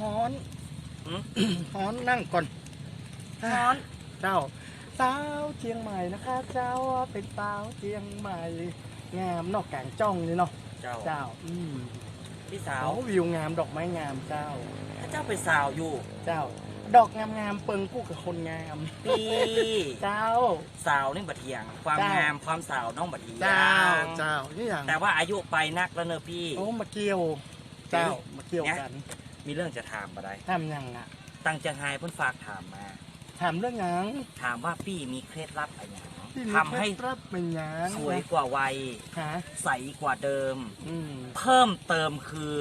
ฮ้อนหืม ฮ้อนนั่งก่อนร้อนเจ้าสาวเชียงใหม่นะคะ เจ้าเป็นสาวเชียงใหม่ งามนอกแกงจ้องนี่เนาะเจ้าเจ้าอืมพี่สาสาวววิวงามดอกไม้งามเจ้า ถ้าเจ้าเป็นสาวอยู่เจ้า ดอกงามงามๆเปิงกู้กับคนงาม พี่เจ้า สาวนี่บัดเทียง ความเจ้าง งามความสาวน้องบัดเทียงเจ้าเจ้านี่อย่างแต่ว่าอายุไปนักแล้วเนอะพี่ โอ้มาเกี่ยว เจ้ามาเกี่ยวกัน มีเรื่องจะถามมาได้ทำยังอะตั้งจังไฮเพิ่นฝากถามมา ถามเรื่องหยังถามว่าพี่มีเคล็ดลับอะไรอย่างที่มีทำให้เคล็ดลับเป็นหยังสวยกว่าวัย ฮะใสกว่าเดิม อืมเพิ่มเติมคือ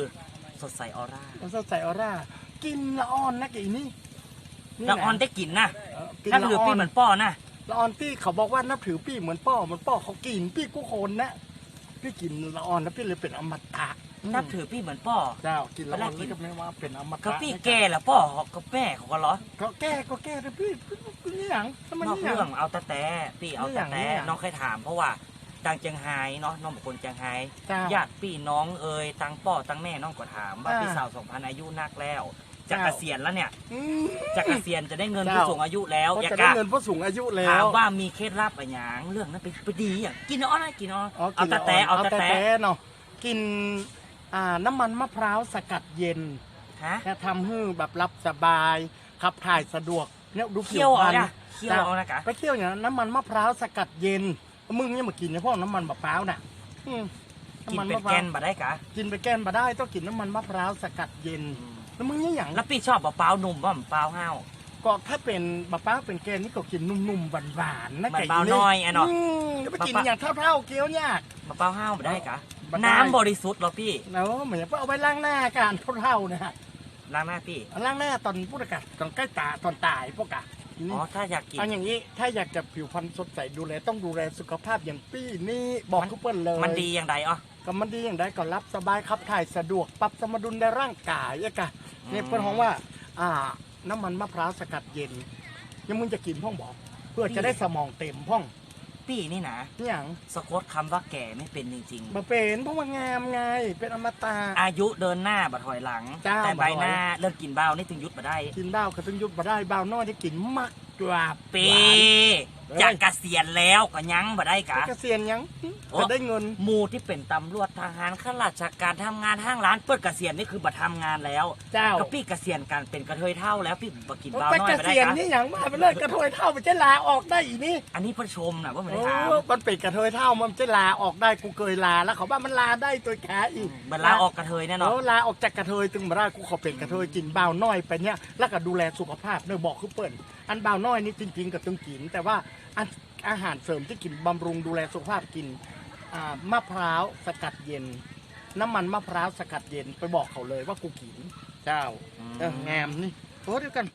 สดใสออร่าแล้วใส่ออร่า กินละอ่อนนะกี่นี่แล้วออนได้กลิ่นนะเออกินถ้าละเหลืออ่อพี่นเหมือนป้อนะละอ่อนที่เขาบอกว่านับถือพี่เหมือนป้อเหมือนป้อเขากินพี่กูโคนนะพี่กินละอ่อนแล้วพี่เลยเป็นอมตะ นับถือพี่เหมือนป้อเจ้ากินละอ่อนเวลากิแล้วนก็ไม่ว่าเป็นอมตะก็พี่แก่แล้วป้อก็แม่เขาก็เหรอก็แก้ก็แก้แต่พี่พี่นี่หยังทำไมนอกนี่หยัเรื่องง เอาแต่แต่พี่เอาแต่เรื่องแต่เนี่ยน้องเคยถามเพราะว่าดังเจียงไฮ้เนาะน้องบอกคนเจียงไฮ้เจ้า ญาติพี่น้องเอ่ยตังป้อตังแม่น้องก็ถามว่าอ่าพี่สาวสองพันอายุนักแล้วจะเจ้าเกษียณแล้วเนี่ยอืม จะเกษียณจะได้เงินเจ้า ผู้สูงอายุแล้วก็อยากจะได้กะเงินผู้สูงอายุแล้ถามวว่ามีเคล็ดลับอะไรอย่างเรื่องนั้นไปไปดีอย่างกินอ้อนอะไรกินอ้อนอ๋อเอากินแต่ละแต่นเอาแต่แต่ เนาะกิน อ่าน้ำมันมะพร้าวสกัดเย็นฮะ จะทำให้แบบรับสบาย ขับถ่ายสะดวกเนี่ยดูผิเคี่ยววพรเอารณนะเคี่ยวเอานะกะ ไปเที่ยวอย่างนั้นน้ำมันมะพร้าวสกัดเย็น มึงเนี่ยมากินเนี่ยพวกน้ำมันมะพร้าวน่ะอืมกินน้ำมันเป็นมะพแกร้าวนมาได้กะกินไปแก้นมาได้ต้องกินน้ำมันมะพร้าวสกัดเย็น แล้วมึงเนี่ยอย่างแล้วพี่ชอบมะพร้าวหนุ่มว่ามะพร้าวห้าว ก็ถ้าเป็นมะพร้าวเป็นแกนนี่ก็กินนุ่มๆหวานๆนะมันไก่เบาน้อยอะเนาะอืมแล้วไปกินมะพร้าวอย่างเท่าๆเกี๊ยวเนี่ยมะพร้าวห้าวมาได้กะบ่ ได้น้ำบริสุทธิ์เหรอพี่แล้วเหมือนเอาไว้ล้างหน้ากันเท่าๆนะฮะล้างหน้าพี่ล้างหน้าตอนพูดกันตอนใกล้ตาตอนตายพวกกะอ๋อ ถ้าอยากกิน เอาอย่างนี้ถ้าอยากจะผิวพรรณสดใสดูแลต้องดูแลสุขภาพอย่างปี้นี่บอกทุกเปิ้ลเลยมันดีอย่างไรอ๋อ ก็มันดีอย่างไรก็รับสบายขับถ่ายสะดวกปรับสมดุลในร่างกายอะกะอืมนี่เปิ้ลของว่า อ่า น้ำมันมะพร้าวสกัดเย็นยังมึงจะกินพ่องบอก เพื่อจะได้สมองเต็มพ่อง พี่นี่นะนี่อย่างสะกดคำว่าแก่ไม่เป็นจริงมาเป็นเพราะว่างามไง เป็นอมตะๆอายุเดินหน้าบัดถอยหลังเจ้าแต่ใบบัดถอยหน้าเริ่มกินเบ้านี่ถึงยุดมาได้กินบ้าวก็ต้องยุบมาได้บ้าวน้อยได้กินมักกว่าปีหวาน จะเกษียณแล้วก็ยังมาได้กะเกษียณยังโอ้จะได้เงินหมูที่เป็นตำรวจทหารข้าราชการทำงานห้างร้านเปิดเกษียณนี่คือบัทำงานแล้วเจ้าก็พี่เกษียณการเป็นกระเทยเท่าแล้วพี่บกินเบ้าไปน้อยเกมาได้ษียณกะนี่อย่างมาไปเลยกระเทยเท่ามันจะลาออกได้อีนี่อันนี้เพื่อชมนะว่าไม่โอ้ได้ถามมันเป็นกระเทยเท่ามันจะลาออกได้กูเคยลาแล้วเขาว่ามันลาได้ตัวแกอีกเวลาออกกระเทยแน่นอนโอ้ลาออกจากกระเทยตึงมาได้กูขอเป็นกระเทยกินบ่าวน้อยไปเนี่ยแล้วก็ดูแลสุขภาพเนยบอกคือเปิ่นอันบ่าวน้อยนี่จริง ๆกับตึงกินแต่ว่าอันอาหารเสริมที่กินบำรุงดูแลสุขภาพกินอ่ามะพร้าวสกัดเย็น น้ำมันมะพร้าวสกัดเย็นไปบอกเขาเลยว่ากูกินเจ้าอืมเอองามนี่โอ้เดียวกัน